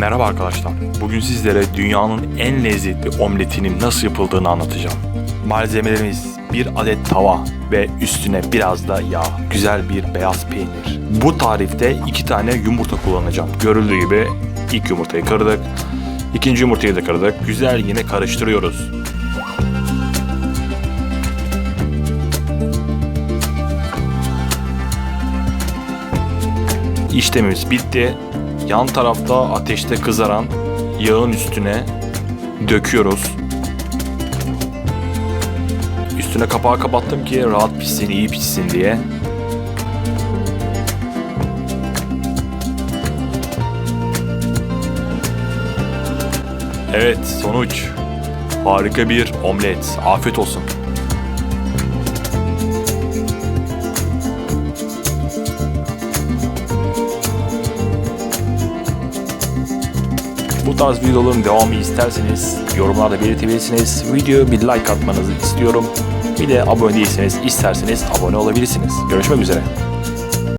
Merhaba arkadaşlar. Bugün sizlere dünyanın en lezzetli omletinin nasıl yapıldığını anlatacağım. Malzemelerimiz bir adet tava ve üstüne biraz da yağ. Güzel bir beyaz peynir. Bu tarifte iki tane yumurta kullanacağım. Görüldüğü gibi ilk yumurtayı kırdık. İkinci yumurtayı da kırdık. Güzel yine karıştırıyoruz. İşlemimiz bitti. Yan tarafta ateşte kızaran yağın üstüne döküyoruz. Üstüne kapağı kapattım ki rahat pişsin, iyi pişsin diye. Evet, sonuç. Harika bir omlet. Afiyet olsun. Bu tarz videoların devamı isterseniz yorumlarda belirtebilirsiniz. Videoya bir like atmanızı istiyorum. Bir de abone değilseniz isterseniz abone olabilirsiniz. Görüşmek üzere.